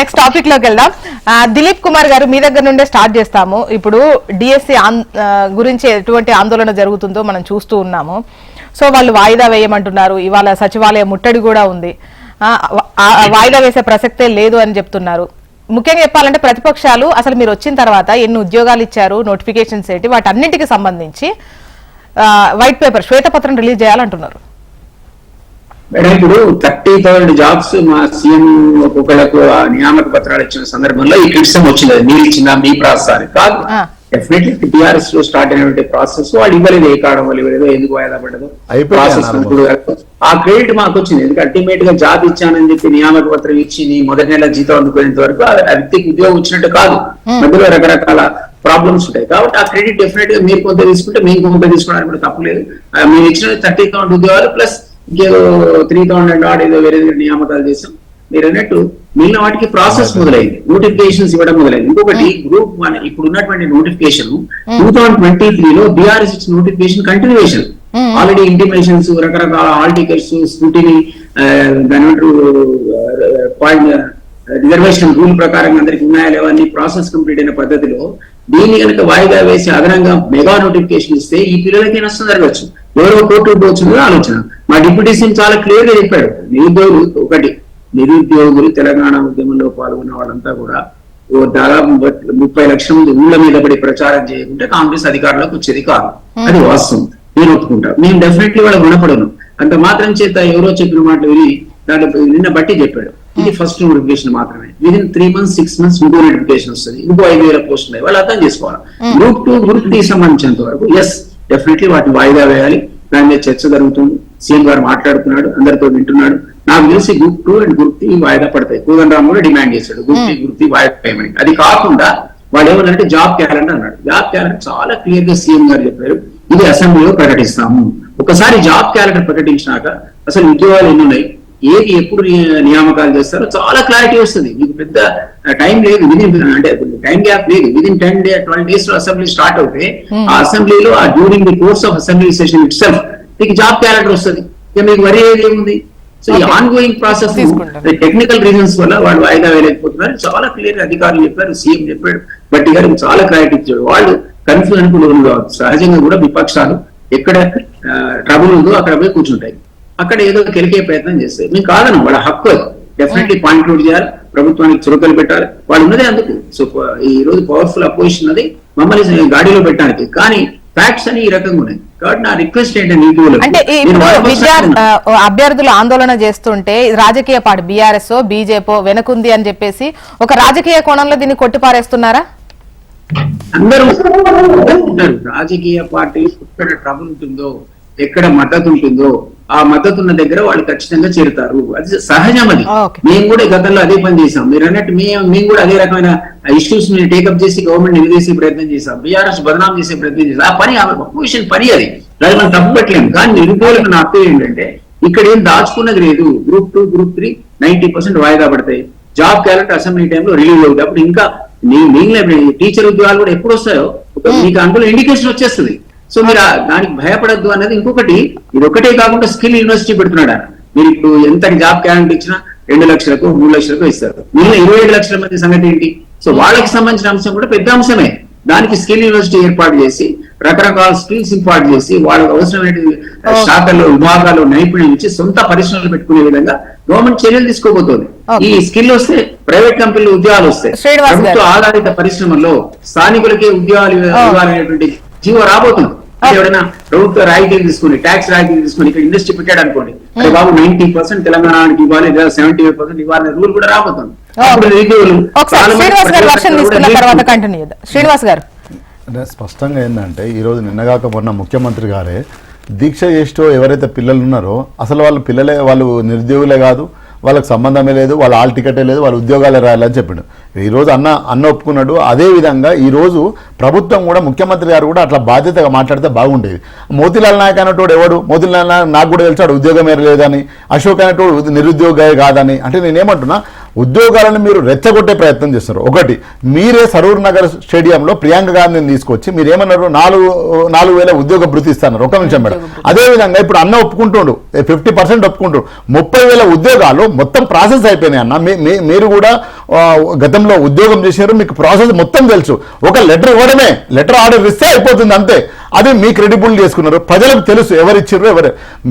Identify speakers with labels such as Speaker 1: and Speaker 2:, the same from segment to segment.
Speaker 1: Next టాపిక్లోకి వెళ్దాం. దిలీప్ కుమార్ గారు మీ దగ్గర నుండే స్టార్ట్ చేస్తాము. ఇప్పుడు డిఎస్సి గురించి ఎటువంటి ఆందోళన జరుగుతుందో మనం చూస్తూ ఉన్నాము. సో వాళ్ళు వాయిదా వేయమంటున్నారు. ఇవాళ సచివాలయ ముట్టడి కూడా ఉంది. వాయిదా వేసే ప్రసక్తే లేదు అని చెప్తున్నారు. ముఖ్యంగా చెప్పాలంటే ప్రతిపక్షాలు అసలు మీరు వచ్చిన తర్వాత ఎన్ని ఉద్యోగాలు ఇచ్చారు నోటిఫికేషన్స్ ఏంటి వాటన్నింటికి సంబంధించి వైట్ పేపర్ శ్వేతపత్రం రిలీజ్ చేయాలంటున్నారు.
Speaker 2: మేడం ఇప్పుడు థర్టీ థౌసండ్ జాబ్స్ మా సీఎం ఒక్కొక్కళ్ళకు ఆ నియామక పత్రాలు ఇచ్చిన సందర్భంలో ఈ క్రిటిసిజం వచ్చింది. అది మీరు ఇచ్చిందా మీ ప్రాసెస్ అని కాదు. డెఫినెట్లీ టిఆర్ఎస్లో స్టార్ట్ అయినటువంటి ప్రాసెస్ వాళ్ళు ఇవ్వలేదు ఏ కావడం వల్ల ఇవ్వలేదు ఎందుకు వాయిదా పడ్డదు.
Speaker 3: అయిపోయింది
Speaker 2: ప్రాసెస్ ఆ క్రెడిట్ మాకు వచ్చింది. ఎందుకంటే అల్టిమేట్గా జాబ్ ఇచ్చానని చెప్పి నియామక పత్రం ఇచ్చి నీ మొదటి నెల జీతం అందుకునేంత వరకు ఆ వ్యక్తికి ఉద్యోగం వచ్చినట్టు కాదు. మధ్యలో రకరకాల ప్రాబ్లమ్స్ ఉంటాయి. కాబట్టి ఆ క్రెడిట్ డెఫినెట్గా మీరు కొంత తీసుకుంటే మేము కొంత తీసుకోవడానికి కూడా తప్పలేదు. మేము ఇచ్చిన థర్టీ థౌసండ్ ఉద్యోగాలు ప్లస్ ఇంకేదో త్రీ థౌసండ్ ఆడ్ ఏదో వేరే వేరే నియామకాలు చేసాం మీరు అన్నట్టు మిగిలిన వాటికి ప్రాసెస్ మొదలైంది. నోటిఫికేషన్స్ ఇవ్వడం మొదలైంది. ఇంకొకటి గ్రూప్ వన్ ఇప్పుడు ఉన్నటువంటి notification two thousand twenty three లో బీఆర్ఎస్ ఇచ్చిన నోటిఫికేషన్ కంటిన్యూషన్ ఆల్రెడీ ఇంటిమేషన్స్ రకరకాల హాల్ టికెట్స్ స్కూటీని దాని పాయింట్ రిజర్వేషన్ రూల్ ప్రకారం అందరికి ఉన్నాయా లేవా అన్ని ప్రాసెస్ కంప్లీట్ అయిన పద్ధతిలో దీన్ని కనుక వాయిదా వేసి అదనంగా మెగా నోటిఫికేషన్ ఇస్తే ఈ పిల్లలకి నష్టం జరగచ్చు ఎవరో కోర్టు వచ్చిందో ఆలోచన. మా డిప్యూటీ సీఎం చాలా క్లియర్గా చెప్పాడు. నిరుద్యోగులు ఒకటి నిరుద్యోగులు తెలంగాణ ఉద్యమంలో పాల్గొన్న వాళ్ళంతా కూడా ఓ దాదాపు ముప్పై- లక్షల మంది ఊళ్ళ మీద పడి ప్రచారం చేయకుంటే కాంగ్రెస్ అధికారంలోకి వచ్చేది కాదు. అది వాస్తవం. నేను ఒప్పుకుంటా. మేము డెఫినెట్లీ వాళ్ళకి రుణపడను అంత మాత్రం చేత ఎవరో చెప్పిన మాటలు విని దాంట్లో నిన్న బట్టి చెప్పాడు. ఇది ఫస్ట్ నోటిఫికేషన్ మాత్రమే. Within three months six months ఇంకో నోటిఫికేషన్ వస్తుంది. ఇంకో ఐదు వేల పోస్టులు ఉన్నాయి. వాళ్ళు అర్థం చేసుకోవాలి. గ్రూప్ టూ గ్రూప్ త్రీ సంబంధించినంత వరకు ఎస్ డెఫినెట్లీ వాటిని వాయిదా వేయాలి. దాని మీద చర్చ జరుగుతుంది. సీఎం గారు మాట్లాడుతున్నాడు. అందరితో వింటున్నాడు. నాకు తెలిసి group two and group three వాయిదా పడతాయి. కోదండ రామ్ కూడా డిమాండ్ చేశాడు. గ్రూప్ త్రీ గ్రూప్ త్రీ వాయిదా పేమెంట్ అది కాకుండా వాడు ఏమన్నారంటే జాబ్ క్యాలెండర్ అన్నాడు. జాబ్ క్యాలెండర్ చాలా క్లియర్గా సీఎం గారు చెప్పారు. ఇది అసెంబ్లీలో ప్రకటిస్తాము. ఒకసారి జాబ్ క్యాలెండర్ ప్రకటించినాక అసలు ఉద్యోగాలు ఎన్ని ఉన్నాయి? ఏది ఎప్పుడు నియామకాలు చేస్తారో చాలా క్లారిటీ వస్తుంది. మీకు పెద్ద టైం లేదు విదిన్ అంటే టైం గ్యాప్ లేదు. విదిన్ టెన్ డే ట్వెల్వ్ డేస్లో అసెంబ్లీ స్టార్ట్ అవుతే ఆ అసెంబ్లీలో ఆ during the course of assembly session itself మీకు జాబ్ క్యాలెండర్ వస్తుంది. ఇక మీకు వరి ఏది ఏముంది? సో ఈ. Ongoing process. టెక్నికల్ రీజన్స్ వల్ల వాళ్ళు వాయిదా వేయలేకపోతున్నారు. చాలా క్లియర్ అధికారులు చెప్పారు సీఎం చెప్పాడు బట్టి గారికి చాలా క్లారిటీ ఇచ్చాడు వాళ్ళు కన్ఫ్యూజన్కు లోను కావచ్చు. సహజంగా కూడా విపక్షాలు ఎక్కడ ట్రబుల్ ఉందో అక్కడ పోయి కూర్చుంటాయి. అక్కడ ఏదో కెలికే ప్రయత్నం చేస్తాయి మీకు కాదను వాళ్ళ హక్కు అది. డెఫినెట్లీ పాయింట్ అవుట్ చేయాలి ప్రభుత్వానికి చురకలు పెట్టాలి. వాళ్ళు ఉన్నదే అందుకు. సో ఈ రోజు పవర్ఫుల్ అపోజిషన్ అది. మమ్మల్ని గాడిలో పెట్టడానికి. కానీ ఫ్యాక్ట్స్ అని ఈ రకంగా ఉన్నాయి. కాబట్టి నా రిక్వెస్ట్ ఏంటంటే
Speaker 1: అభ్యర్థులు ఆందోళన చేస్తుంటే రాజకీయ పార్టీ బీఆర్ఎస్ బీజేపీ వెనకుంది అని చెప్పేసి ఒక రాజకీయ కోణంలో దీన్ని కొట్టిపారేస్తున్నారా?
Speaker 2: అందరూ రాజకీయ పార్టీలు ఎక్కడ ట్రబుల్ ఉంటుందో ఎక్కడ మద్దతు ఉంటుందో ఆ మద్దతు ఉన్న దగ్గర వాళ్ళు ఖచ్చితంగా చేరుతారు. అది సహజం అది.
Speaker 1: Okay.
Speaker 2: మేము కూడా గతంలో అదే పని చేసాం మీరు అన్నట్టు మేము మేము కూడా అదే రకమైన ఇష్యూస్ని టేకప్ చేసి గవర్నమెంట్ నిలదీసే ప్రయత్నం చేసాం బీఆర్ఎస్ బదనాం చేసే ప్రయత్నం చేసాం ఆ పని అపోజిషన్ పని అది. దాన్ని మనం తప్పట్లేము కానీ నిరుద్యోగులకు నా అర్థం ఏంటంటే ఇక్కడ ఏం దాచుకున్నది లేదు. Group two group three ninety percent వాయిదా పడతాయి. జాబ్ క్యాలెండర్ అసెంబ్లీ టైంలో రిలీజ్ అవుతుంది అప్పుడు ఇంకా మిగిలిన టీచర్ ఉద్యోగాలు కూడా ఎప్పుడు వస్తాయో? ఒక మీకు అందులో ఇండికేషన్ వచ్చేస్తుంది. సో మీరు దానికి భయపడద్దు అనేది ఇంకొకటి ఇది ఒకటే కాకుండా స్కిల్ యూనివర్సిటీ పెడుతున్నాడు. మీరు ఇప్పుడు ఎంత జాబ్ క్యాలెండర్ ఇచ్చినా రెండు లక్షలకు మూడు లక్షలకు ఇస్తారు. మిగిలిన ఇరవై ఏడు లక్షల మంది సంగతి ఏంటి? సో వాళ్ళకి సంబంధించిన అంశం కూడా పెద్ద అంశమే. దానికి స్కిల్ యూనివర్సిటీ ఏర్పాటు చేసి రకరకాల స్కిల్స్ ఇంపార్ట్ చేసి వాళ్ళకి అవసరమైన శాఖల్లో విభాగాల్లో నైపుణ్యం ఇచ్చి సొంత పరిశ్రమలు పెట్టుకునే విధంగా గవర్నమెంట్ చర్యలు తీసుకోబోతోంది. ఈ స్కిల్ వస్తే ప్రైవేట్ కంపెనీలు ఉద్యోగాలు వస్తాయి. ప్రభుత్వ ఆధారిత పరిశ్రమల్లో స్థానికులకే ఉద్యోగాలు ఇవ్వాలనేటువంటి జీవో రాబోతుంది. ఎవరైనా ప్రభుత్వ రాయితీలు తీసుకుని ట్యాక్స్ రాయితీలు తీసుకుని ఇక్కడ ఇండస్ట్రీ పెట్టాడు అనుకోండి బాబు నైన్టీ పర్సెంట్ తెలంగాణకి ఇవ్వాలి లేదా సెవెంటీ ఫైవ్ పర్సెంట్ ఇవ్వాలనే రూల్ కూడా రాబోతుంది
Speaker 1: శ్రీనివాస్ గారు
Speaker 3: స్పష్టంగా ఏంటంటే ఈరోజు నిన్నగాక మొన్న ముఖ్యమంత్రి గారే దీక్ష చేస్తూ ఎవరైతే పిల్లలు ఉన్నారో అసలు వాళ్ళ పిల్లలే వాళ్ళు నిరుద్యోగులే కాదు వాళ్ళకి సంబంధమే లేదు వాళ్ళ ఆల్ టికెటే లేదు వాళ్ళ ఉద్యోగాలే రాయాలని చెప్పిండు. ఈ రోజు అన్న అన్న ఒప్పుకున్నాడు. అదే విధంగా ప్రభుత్వం కూడా ముఖ్యమంత్రి గారు కూడా అట్లా బాధ్యతగా మాట్లాడితే బాగుండేది. మోతిలాల్ నాయక్ అనేటోడు ఎవడు? మోతిలాల్ నాయక్ నాకు కూడా తెలిసాడు ఉద్యోగం ఏం లేదని అశోక్ అనేటోడు నిరుద్యోగే కాదని. అంటే నేనేమంటున్నా ఉద్యోగాలను మీరు రెచ్చగొట్టే ప్రయత్నం చేస్తున్నారు. ఒకటి మీరే సరూర్ నగర్ స్టేడియంలో ప్రియాంక గాంధీని తీసుకొచ్చి మీరు ఏమన్నారు నాలుగు నాలుగు వేల ఉద్యోగ భృతి ఇస్తున్నారు. ఒక నిమిషం మేడం. అదే విధంగా ఇప్పుడు అన్న ఒప్పుకుంటుండు. Fifty percent ఒప్పుకుంటుండు. ముప్పై వేల ఉద్యోగాలు మొత్తం ప్రాసెస్ అయిపోయినాయి అన్న. మీరు కూడా గతంలో ఉద్యోగం చేశారు. మీకు ప్రాసెస్ మొత్తం తెలుసు. ఒక లెటర్ ఇవ్వడమే. లెటర్ ఆర్డర్ ఇస్తే అయిపోతుంది అంతే. అది మీ క్రెడిబుల్ చేసుకున్నారు. ప్రజలకు తెలుసు ఎవరు. ఇచ్చారు ఎవరు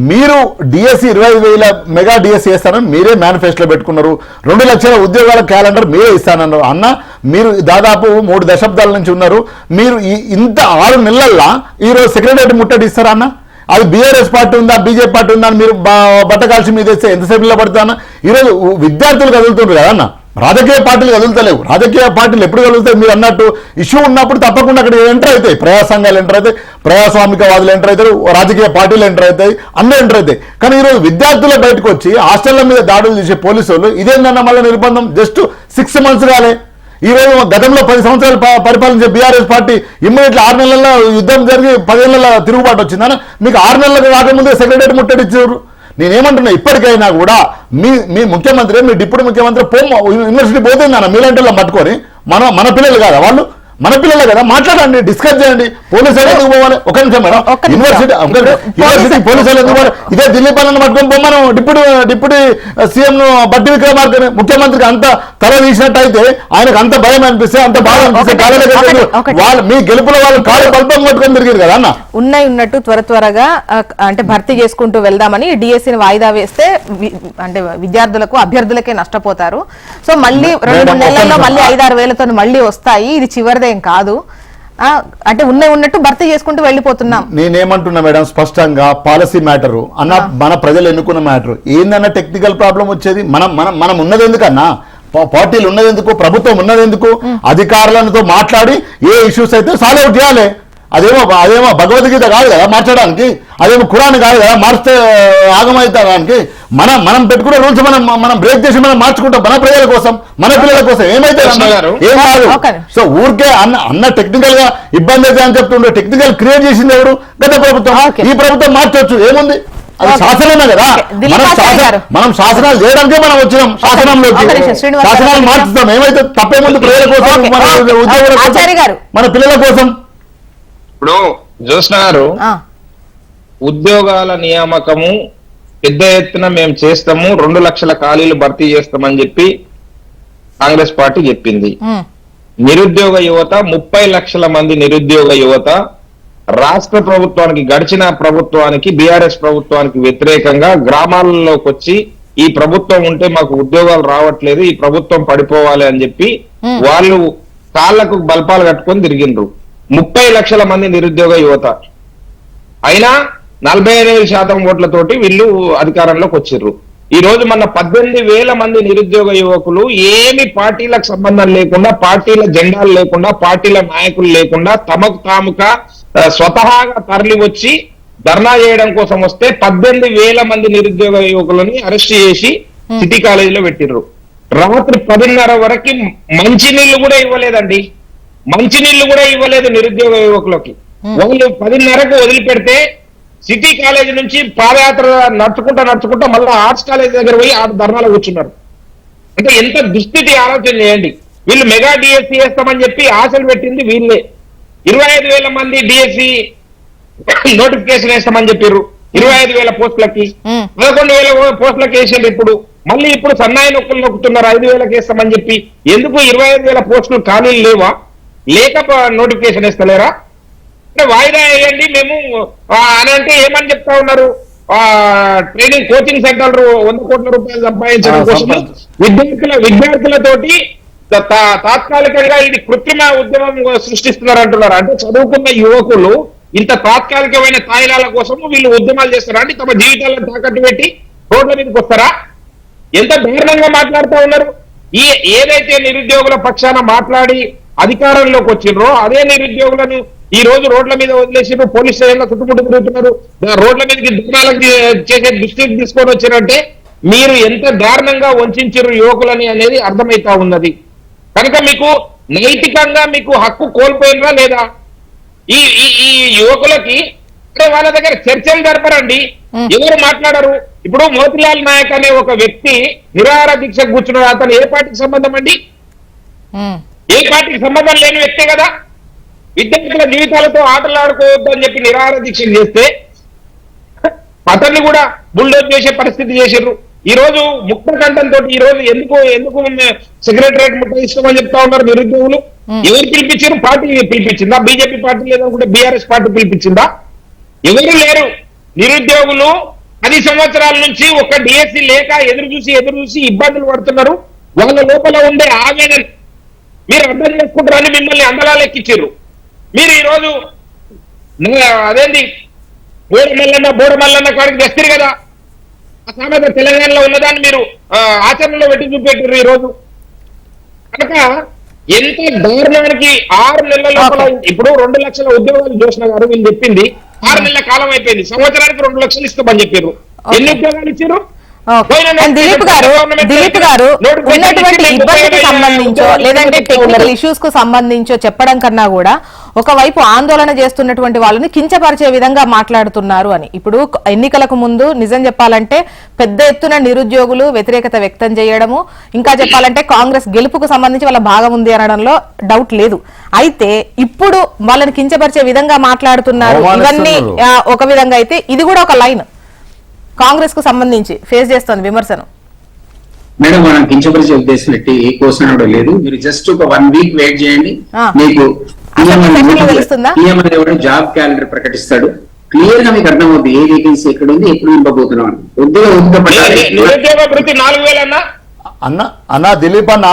Speaker 3: మీరు డిఎస్సి ఇరవై ఐదు వేల మెగా డిఎస్సి వేస్తానని మీరే మేనిఫెస్టోలో పెట్టుకున్నారు. రెండు లక్షల ఉద్యోగాల క్యాలెండర్ మీరే ఇస్తానన్నారు. అన్న మీరు దాదాపు మూడు దశాబ్దాల నుంచి ఉన్నారు. మీరు ఈ ఇంత ఆరు నెలల్లో ఈరోజు సెక్రటరీ ముట్టడి ఇస్తారా అన్న? అది బీఆర్ఎస్ పార్టీ ఉందా బీజేపీ పార్టీ ఉందా అని మీరు బట్టకాల్సి బట్ట కాల్చి మీద ఇస్తే ఎంతసేపు నిలబడతానా ఈరోజు విద్యార్థులు కదులుతుంటారు కదా అన్న? రాజకీయ పార్టీలు కదులుతలేవు. రాజకీయ పార్టీలు ఎప్పుడు కదులుతాయి మీరు అన్నట్టు. ఇష్యూ ఉన్నప్పుడు తప్పకుండా అక్కడ ఎంటర్ అవుతాయి. ప్రజా సంఘాలు ఎంటర్ అవుతాయి. ప్రజాస్వామికవాదులు ఎంటర్ అవుతారు రాజకీయ పార్టీలు ఎంటర్ అవుతాయి అన్నీ ఎంటర్ అవుతాయి. కానీ ఈరోజు విద్యార్థులు బయటకు వచ్చి హాస్టళ్ళ మీద దాడులు చేసే పోలీసు వాళ్ళు ఇదేందన్న మళ్ళీ నిర్బంధం? జస్ట్ సిక్స్ మంత్స్ కాలే. ఈరోజు గతంలో పది సంవత్సరాలు పరిపాలించే బీఆర్ఎస్ పార్టీ ఇమ్మీడియట్లీ ఆరు నెలల్లో యుద్ధం జరిగి పదేళ్ళ తిరుగుబాటు వచ్చిందని మీకు ఆరు నెలలకు రాకముందే సెక్రటరీ ముట్టడిచ్చారు. నేనేమంటున్నా ఇప్పటికైనా కూడా మీ మీ ముఖ్యమంత్రి మీ డిప్యూటీ ముఖ్యమంత్రి పోమ్ యూనివర్సిటీ పోతుందన్న మీలాంటి వాళ్ళని పట్టుకొని మన మన పిల్లలు కాదా వాళ్ళు? మన పిల్లలే కదా మాట్లాడండి డిస్కస్ చేయండి. పోలీసు ఎందుకు పోవాలి? ఒక నిమిషం మేడం. యూనివర్సిటీ యూనివర్సిటీ
Speaker 1: పోలీసు-
Speaker 3: ఎందుకు పోవాలి? ఇదే ఢిల్లీ పనులను పట్టుకొని పోమను డిప్యూటీ డిప్యూటీ సీఎం ను బట్టి విక్రమార్కని ముఖ్యమంత్రికి అంత తల తీసినట్టు అయితే ఆయనకు అంత భయం అనిపిస్తే అంత బాధ అనిపిస్తే. వాళ్ళు మీ గెలుపులో వాళ్ళు కాళ్ళు బల్పం కొట్టుకొని తిరిగారు కదా అన్న?
Speaker 1: ఉన్నాయి ఉన్నట్టు త్వర త్వరగా అంటే భర్తీ చేసుకుంటూ వెళ్దామని డిఎస్సిని వాయిదా వేస్తే అంటే విద్యార్థులకు అభ్యర్థులకే నష్టపోతారు. సో మళ్ళీ రెండు
Speaker 3: మేడం,
Speaker 1: నెలల్లో. మళ్ళీ ఐదారు వేలతో మళ్ళీ వస్తాయి. ఇది చివరిదేం కాదు. ఆ, అంటే ఉన్నాయి ఉన్నట్టు భర్తీ చేసుకుంటూ వెళ్ళిపోతున్నాం.
Speaker 3: నేనేమంటున్నా మేడం స్పష్టంగా పాలసీ మ్యాటరు అన్న మన ప్రజలు ఎన్నుకున్న మ్యాటర్ ఏందన్న టెక్నికల్ ప్రాబ్లం వచ్చేది? మనం మనం మనం ఉన్నది ఎందుకన్నా పార్టీలు ఉన్నది ఎందుకు ప్రభుత్వం ఉన్నది ఎందుకు అధికారులతో మాట్లాడి ఏ ఇష్యూస్ అయితే సాల్వ్ అవుట్ చేయాలి. అదేమో అదేమో భగవద్గీత కాదు కదా మార్చడానికి అదేమో ఖురాన్ కాదు కదా మార్చితే ఆగమవుతానికి మనం మనం పెట్టుకున్న రూల్స్ మనం మనం బ్రేక్ చేసి మనం మార్చుకుంటాం మన ప్రజల కోసం మన పిల్లల కోసం ఏమైతే. ఏం కాదు. సో ఊరికే అన్న అన్న టెక్నికల్గా ఇబ్బంది అయితే అని చెప్తుండే టెక్నికల్ క్రియేట్ చేసింది ఎవరు గత ప్రభుత్వం. ఈ ప్రభుత్వం మార్చొచ్చు ఏముంది అది. శాసనమే కదా మనం శాసన-. మనం శాసనాలు చేయడానికే మనం వచ్చినాం శాసనంలోకి. శాసనాలు మార్చుతాం ఏమైతే తప్పేముంది ప్రజల కోసం. మన. ఉద్యోగుల
Speaker 1: ఆచార్య
Speaker 3: కోసం
Speaker 1: గారు.
Speaker 3: మన పిల్లల కోసం
Speaker 4: ఇప్పుడు జ్యోత్స్న గారు ఉద్యోగాల నియామకము పెద్ద ఎత్తున మేము చేస్తాము రెండు లక్షల ఖాళీలు భర్తీ చేస్తామని చెప్పి కాంగ్రెస్ పార్టీ చెప్పింది. నిరుద్యోగ యువత ముప్పై లక్షల మంది నిరుద్యోగ యువత రాష్ట్ర ప్రభుత్వానికి గడిచిన ప్రభుత్వానికి బీఆర్ఎస్ ప్రభుత్వానికి వ్యతిరేకంగా గ్రామాలలోకి వచ్చి ఈ ప్రభుత్వం ఉంటే మాకు ఉద్యోగాలు రావట్లేదు ఈ ప్రభుత్వం పడిపోవాలి అని చెప్పి. వాళ్ళు కాళ్ళకు బల్పాలు కట్టుకొని తిరిగిండ్రు. ముప్పై లక్షల మంది నిరుద్యోగ యువత. అయినా నలభై ఎనిమిది శాతం ఓట్లతోటి వీళ్ళు అధికారంలోకి వచ్చిర్రు. ఈ రోజు మన పద్దెనిమిది వేల మంది నిరుద్యోగ యువకులు ఏమి పార్టీలకు సంబంధం లేకుండా పార్టీల జెండాలు లేకుండా పార్టీల నాయకులు లేకుండా తమకు తాముగా స్వతహాగా తరలి వచ్చి ధర్నా చేయడం కోసం వస్తే పద్దెనిమిది వేల మంది నిరుద్యోగ యువకులని అరెస్ట్ చేసి సిటీ కాలేజీలో పెట్టిర్రు. రాత్రి పదిన్నర వరకు మంచినీళ్ళు కూడా ఇవ్వలేదండి. మంచినీళ్ళు కూడా ఇవ్వలేదు నిరుద్యోగ యువకులకి. వాళ్ళు పదిన్నరకు వదిలిపెడితే సిటీ కాలేజ్ నుంచి పాదయాత్ర నడుచుకుంటా నడుచుకుంటా మళ్ళీ ఆర్ట్స్ కాలేజ్ దగ్గర పోయి ఆడ ధర్నాలో కూర్చున్నారు. అంటే ఎంత దుస్థితి ఆలోచన చేయండి. వీళ్ళు మెగా డిఎస్సి వేస్తామని చెప్పి ఆశలు పెట్టింది వీళ్ళే. ఇరవై ఐదు వేల మంది డిఎస్సి నోటిఫికేషన్ వేస్తామని చెప్పారు. ఇరవై ఐదు వేల పోస్టులకి. పదకొండు వేల పోస్టులకు వేసారు ఇప్పుడు. మళ్ళీ ఇప్పుడు సన్నాయి నొక్కులు నొక్కుతున్నారు. ఐదు వేలకు వేస్తామని చెప్పి. ఎందుకు ఇరవై ఐదు వేల పోస్టులు ఖాళీలు లేవా? లేక నోటిఫికేషన్ వేస్తలేరా? అంటే వాయిదా వేయండి మేము అని అంటే ఏమని చెప్తా ఉన్నారు? ఆ ట్రైనింగ్ కోచింగ్ సెంటర్ వంద కోట్ల రూపాయలు సంపాదించడం కోసం విద్యార్థుల విద్యార్థులతోటి తాత్కాలికంగా ఇది కృత్రిమ ఉద్యమం సృష్టిస్తున్నారు అంటున్నారు. అంటే చదువుకున్న యువకులు ఇంత తాత్కాలికమైన తాయిలాల కోసం వీళ్ళు ఉద్యమాలు చేస్తారా అంటే తమ జీవితాలను తాకట్టు పెట్టి రోడ్ల మీదకి వస్తారా? ఎంత దారుణంగా మాట్లాడుతూ ఉన్నారు. ఈ ఏదైతే నిరుద్యోగుల పక్షాన మాట్లాడి అధికారంలోకి వచ్చిండ్రో అదే నిరుద్యోగులను ఈ రోజు రోడ్ల మీద వదిలేసి పోలీస్ స్టేషన్లో చుట్టుముట్టు తిరుగుతున్నారు. రోడ్ల మీదకి దుకాణాలకు చేసే దృష్టికి తీసుకొని వచ్చారంటే మీరు ఎంత దారుణంగా వంచారు యువకులని అనేది అర్థమైతా ఉన్నది. కనుక మీకు నైతికంగా మీకు హక్కు కోల్పోయినరా లేదా? ఈ ఈ ఈ యువకులకి వాళ్ళ దగ్గర చర్చలు జరపరండి. ఎవరు మాట్లాడరు? ఇప్పుడు మోతిలాల్ నాయక్ అనే ఒక వ్యక్తి నిరాహార దీక్ష కూర్చున్నాడు. అతను ఏ పార్టీకి సంబంధం అండి? ఏ పార్టీకి సంబంధం లేని వ్యక్తే కదా? విద్యార్థుల జీవితాలతో ఆటలాడుకోవద్దు అని చెప్పి నిరాహార దీక్ష చేస్తే అతన్ని కూడా బుల్డోజ్ చేసే పరిస్థితి చేసిర్రు. ఈ రోజు ముక్త కంఠంతో ఈ రోజు ఎందుకు ఎందుకు సెక్రటరేట్ ఇస్తామని చెప్తా ఉన్నారు నిరుద్యోగులు? ఎవరు పిలిపించారు పార్టీ పిలిపించిందా? బీజేపీ పార్టీ లేదనుకుంటే బీఆర్ఎస్ పార్టీ పిలిపించిందా? ఎవరు లేరు. నిరుద్యోగులు పది సంవత్సరాల నుంచి ఒక డిఎస్సి లేక ఎదురు చూసి ఎదురు చూసి ఇబ్బందులు పడుతున్నారు. వాళ్ళ లోపల ఉండే ఆవేదన మీరు అర్థం చేసుకుంటారని మిమ్మల్ని అందలా లెక్కించారు మీరు ఈ రోజు న- అదేంటి బోడమల్లన్న బోడమల్లన్న కాడికి తెస్తారు కదా. ఆ సామెత తెలంగాణలో ఉన్నదాన్ని మీరు ఆచరణలో పెట్టి చూపెట్టారు ఈ రోజు కనుక ఎంత దారుణానికి ఆరు నెలల లోపల ఇప్పుడు రెండు లక్షల ఉద్యోగాలు జోష్ణ గారు వీళ్ళు చెప్పింది. ఆరు నెలల కాలం అయిపోయింది. సంవత్సరానికి రెండు లక్షలు ఇస్తామని చెప్పారు. ఎన్ని ఉద్యోగాలు ఇచ్చారు?
Speaker 1: దిలీప్ గారు దిలీప్ గారు ఉన్నటువంటి ఇబ్బందికి సంబంధించో లేదంటే టెక్నికల్ ఇష్యూస్కు సంబంధించో చెప్పడం కన్నా కూడా ఒకవైపు ఆందోళన చేస్తున్నటువంటి వాళ్ళని కించపరిచే విధంగా మాట్లాడుతున్నారు అని. ఇప్పుడు ఎన్నికలకు ముందు నిజం చెప్పాలంటే పెద్ద ఎత్తున నిరుద్యోగులు వ్యతిరేకత వ్యక్తం చేయడము ఇంకా చెప్పాలంటే కాంగ్రెస్ గెలుపుకు సంబంధించి వాళ్ళ భాగం ఉంది అనడంలో డౌట్ లేదు. అయితే ఇప్పుడు వాళ్ళని కించపరిచే విధంగా మాట్లాడుతున్నారు. ఇవన్నీ ఒక విధంగా అయితే ఇది కూడా ఒక లైన్ కాంగ్రెస్కు సంబంధించి ఫేస్ చేస్తోంది విమర్శను.
Speaker 2: మేడం మనం కించపరిచే ఉద్దేశం పెట్టి ఏ కోసం కూడా లేదు. మీరు జస్ట్ ఒక వన్ వీక్ వెయిట్ చేయండి. మీకు జాబ్ క్యాలెండర్ ప్రకటిస్తాడు. క్లియర్గా మీకు అర్థమవుతుంది ఏ వేకెన్సీ ఎక్కడ ఉంది ఎప్పుడు నింపబోతున్నాం అని. ఉద్యోగ
Speaker 4: వేలన్నా
Speaker 3: అన్న? అన్న దిలీప్ అన్న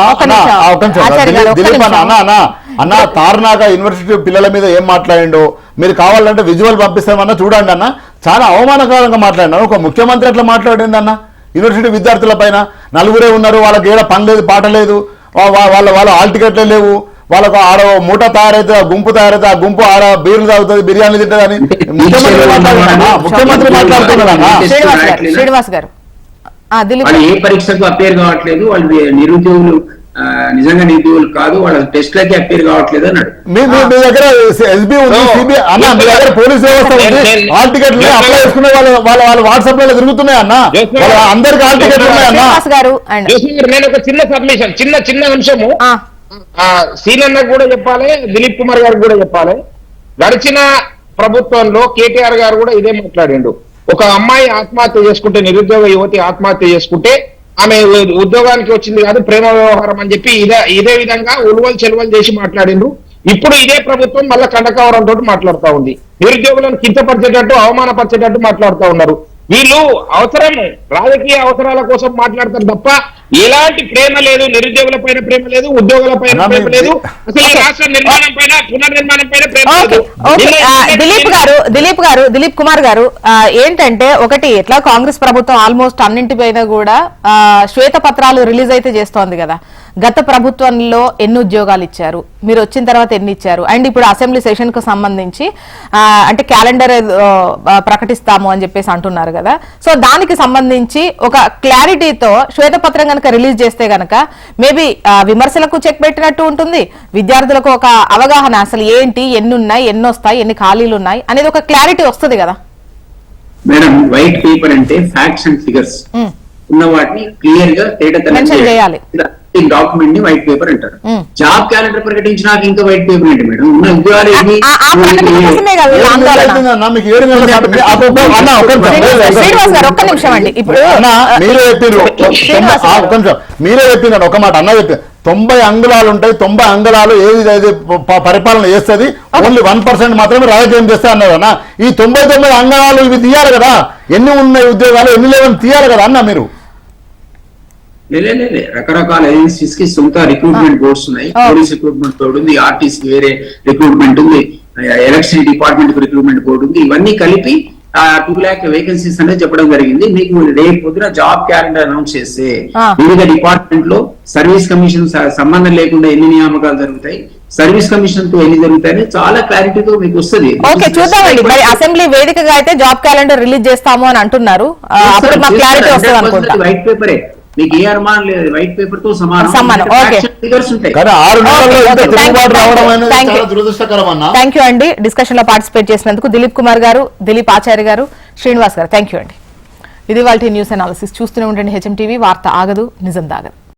Speaker 3: దిలీప్- అన్న. అన్న అన్న అన్న తార్నాక యూనివర్సిటీ పిల్లల మీద ఏం మాట్లాడిండో మీరు కావాలంటే విజువల్ పంపిస్తామన్నా చూడండి అన్న. చాలా అవమానకరంగా మాట్లాడినారు ఒక ముఖ్యమంత్రి అట్లా మాట్లాడింది అన్న? యూనివర్సిటీ విద్యార్థుల పైన నలుగురే ఉన్నారు వాళ్ళకి ఏడ పని లేదు పాట లేదు. వాళ్ళ వాళ్ళ హాల్ టికెట్లే లేవు. వాళ్ళకు ఆడ మూట తయారైతే ఆ గుంపు తయారైతే ఆ గుంపు ఆడ బీర్లు తాగుతుంది బిర్యానీ తింటుంది అని ముఖ్యమంత్రి మాట్లాడుతున్నా ముఖ్యమంత్రి
Speaker 1: శ్రీనివాస్ గారు.
Speaker 2: ఏ పరీక్షకు అపేర్ కావట్లేదు వాళ్ళు నిరుద్యోగులు నిజంగా నిరుద్యోగులు కాదు వాళ్ళ టెస్ట్లకి అపేర్ కావట్లేదు అన్నాడు.
Speaker 3: మీ మీ మీ దగ్గర ఎస్బీ ఉంది
Speaker 4: No.
Speaker 3: సిబి అన్న మీ దగ్గర పోలీస్ వ్యవస్థ ఉంది.
Speaker 4: నేను- నేను-
Speaker 3: హాల్ టికెట్
Speaker 4: నేను-
Speaker 3: అప్లై చేసుకునే వాళ్ళ వాళ్ళ వాళ్ళ వాట్సాప్లో తిరుగుతున్నాయి అన్న. అందరికి హాల్ ఉన్నాయి అన్న.
Speaker 1: గారు
Speaker 4: గారు, నేను ఒక చిన్న సబ్మిషన్ చిన్న చిన్న అంశము. సీనన్న కూడా చెప్పాలి దిలీప్ కుమార్ గారికి కూడా చెప్పాలి. గడిచిన ప్రభుత్వంలో కేటీఆర్ గారు కూడా ఇదే మాట్లాడిండు. ఒక అమ్మాయి ఆత్మహత్య చేసుకుంటే నిరుద్యోగ యువతి ఆత్మహత్య చేసుకుంటే ఆమె ఉద్యోగానికి వచ్చింది కాదు ప్రేమ వ్యవహారం అని చెప్పి ఇదే ఇదే విధంగా ఉలువలు చెలువలు చేసి మాట్లాడిండ్రు. ఇప్పుడు ఇదే ప్రభుత్వం మళ్ళా కండకవరం తోటి మాట్లాడుతా ఉంది. నిరుద్యోగులను కించపరిచేటట్టు అవమానపరిచేటట్టు మాట్లాడుతూ ఉన్నారు. వీళ్ళు అవసరం రాజకీయ అవసరాల కోసం మాట్లాడతారు తప్ప ఎలాంటి ప్రేమ లేదు నిరుద్యోగుల పైన ప్రేమ లేదు ఉద్యోగుల పైన ప్రేమ లేదు అసలు ఈ రాష్ట్ర నిర్మాణం పైన పునర్నిర్మాణం పైన ప్రేమ
Speaker 1: దిలీప్ గారు దిలీప్ గారు దిలీప్ కుమార్ గారు ఏంటంటే ఒకటి ఎట్లా కాంగ్రెస్ ప్రభుత్వం ఆల్మోస్ట్ అన్నింటిపైన కూడా ఆ, శ్వేత పత్రాలు రిలీజ్ అయితే చేస్తోంది కదా. గత ప్రభుత్వంలో ఎన్ని ఉద్యోగాలు ఇచ్చారు? మీరు వచ్చిన తర్వాత ఎన్ని ఇచ్చారు? అండ్ ఇప్పుడు అసెంబ్లీ సెషన్కు సంబంధించి ఆ, అంటే క్యాలెండర్ ప్రకటిస్తాము అని చెప్పేసి అంటున్నారు కదా. సో దానికి సంబంధించి ఒక క్లారిటీతో శ్వేతపత్రం కనుక రిలీజ్ చేస్తే గనక మేబీ విమర్శలకు చెక్ పెట్టినట్టు ఉంటుంది. విద్యార్థులకు ఒక అవగాహన అసలు ఏంటి ఎన్ని ఉన్నాయి ఎన్ని వస్తాయి ఎన్ని ఖాళీలు ఉన్నాయి అనేది ఒక క్లారిటీ వస్తుంది కదా.
Speaker 2: మేడం వైట్ పేపర్ అంటే ఫ్యాక్ట్స్ అండ్ ఫిగర్స్ ఉన్న వాటిని క్లియర్గా
Speaker 1: Mention చేయాలి.
Speaker 2: ఈ డాక్యుమెంట్ని వైట్ పేపర్ అంటారు. జాబ్ క్యాలెండర్ ప్రకటించినాక ఇంకా వైట్ పేపర్ ఏంటి మేడం. ఉన్న ఉద్యోగాలు
Speaker 3: అన్న మీరే నిమిషం. మీరే చెప్పిండ్రు ఒక మాట అన్న చెప్పి తొంభై అంగుళాలు ఉంటాయి తొంభై అంగుళాలు ఏది ప- పరిపాలన చేస్తుంది ఓన్లీ వన్ పర్సెంట్ మాత్రమే రాజకీయం చేస్తా అన్నారు అన్న. ఈ తొంభై తొమ్మిది అంగళాలు ఇవి తీయాలి కదా. ఎన్ని ఉన్నాయి ఉద్యోగాలు ఎన్ని లేవని తీయాలి కదా అన్న మీరు.
Speaker 2: లే లే, లే. రకరకాల ఏజెన్సీస్కి సొంత రిక్రూట్మెంట్ బోర్డ్స్ ఉన్నాయి. పోలీస్ రిక్రూట్మెంట్ బోర్డు ఉంది ఆర్టీసీ వేరే రిక్రూట్మెంట్ ఉంది ఎలక్షన్ డిపార్ట్మెంట్ రిక్రూట్మెంట్ బోర్డు ఉంది. ఇవన్నీ కలిపి టూ ల్యాక్ వేకెన్సీస్ అనేది చెప్పడం జరిగింది. మీకు రేపు పొద్దున జాబ్ క్యాలెండర్ అనౌన్స్ చేస్తే. వివిధ డిపార్ట్మెంట్లో సర్వీస్ కమిషన్ సంబంధం లేకుండా ఎన్ని నియామకాలు జరుగుతాయి సర్వీస్ కమిషన్తో ఎన్ని జరుగుతాయని చాలా క్లారిటీతో మీకు వస్తుంది.
Speaker 1: ఓకే చూద్దామండి. మరి అసెంబ్లీ వేదికగా అయితే జాబ్ క్యాలెండర్ రిలీజ్ చేస్తాము అని అంటున్నారు. అప్పుడు క్లారిటీ వస్తుంది
Speaker 2: వైట్ పేపరే మీకు ఏ అనుమానం లేదు వైట్ పేపర్తో సమానం. ఫిగర్స్ ఉంటాయి.
Speaker 1: థ్యాంక్ యూ అండి. డిస్కషన్లో పార్టిసిపేట్ చేసినందుకు దిలీప్ కుమార్ గారు దిలీప్ ఆచార్య గారు శ్రీనివాస్ గారు. థ్యాంక్ యూ అండి. ఇది వాళ్ళ న్యూస్ అనాలిసిస్ చూస్తూనే ఉండండి హెచ్ఎం టీవీ వార్త ఆగదు నిజం దాగదు.